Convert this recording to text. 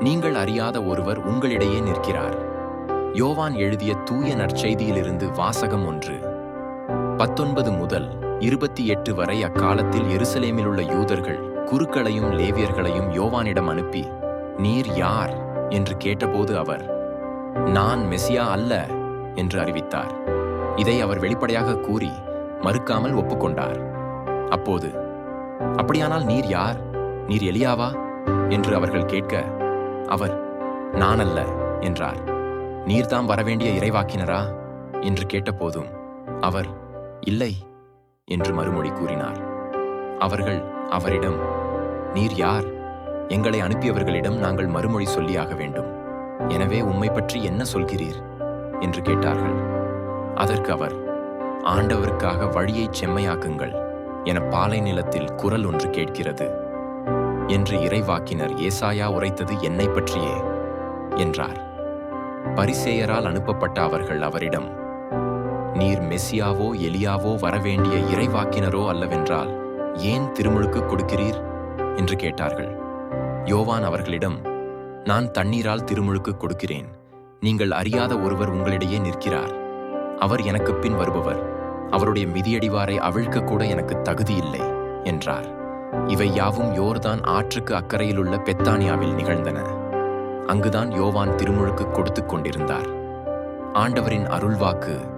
நீங்கள் அறியாத ஒருவர் உங்களிடையே நிற்கிறார். யோவான் எழுதிய தூய நற்செய்தியிலிருந்து வாசகம் ஒன்று. பத்தொன்பது முதல் இருபத்தி எட்டு வரை அக்காலத்தில் எருசலேமில் உள்ள யூதர்கள் குருக்களையும் லேவியர்களையும் யோவானிடம் அனுப்பி நீர் யார்? என்று கேட்டபோது அவர் நான் மெசியா அல்ல என்று அறிவித்தார். இதை அவர் வெளிப்படையாக கூறி மறுக்காமல் ஒப்புக்கொண்டார். அப்போது அப்படியானால் நீர் யார்? நீர் எலியாவா? என்று அவர்கள் கேட்க அவர் நான் அல்ல என்றார். நீர்தாம் வரவேண்டிய இறைவாக்கினரா? என்று கேட்டபோதும் அவர் இல்லை என்று மறுமொழி கூறினார். அவர்கள் அவரிடம் நீர் யார்? எங்களை அனுப்பியவர்களிடம் நாங்கள் மறுமொழி சொல்லியாக வேண்டும். எனவே உம்மை பற்றி என்ன சொல்கிறீர்? என்று கேட்டார்கள். அதற்கு அவர் ஆண்டவருக்காக வழியைச் செம்மையாக்குங்கள் என பாலை நிலத்தில் குரல் ஒன்று கேட்கிறது. என்று இறைவாக்கினர் ஏசாயா உரைத்தது என்னை பற்றியே என்றார். பரிசேயரால் அனுப்பப்பட்ட அவர்கள் அவரிடம் நீர் மெஸ்ஸியாவோ எலியாவோ வரவேண்டிய இறைவாக்கினரோ அல்லவென்றால் ஏன் திருமுழுக்கு கொடுக்கிறீர்? என்று கேட்டார்கள். யோவான் அவர்களிடம் நான் தண்ணீரால் திருமுழுக்கு கொடுக்கிறேன். நீங்கள் அறியாத ஒருவர் உங்களிடையே நிற்கிறார். அவர் எனக்கு பின் வருபவர். அவருடைய மிதியடிவாரை அவிழ்க்க கூட எனக்கு தகுதியில்லை என்றார். இவை யாவும் யோர்தான் ஆற்றுக்கு அக்கறையில் உள்ள பெத்தானியாவில் நிகழ்ந்தன. அங்குதான் யோவான் திருமுழுக்கு கொடுத்துக் கொண்டிருந்தார். ஆண்டவரின் அருள்வாக்கு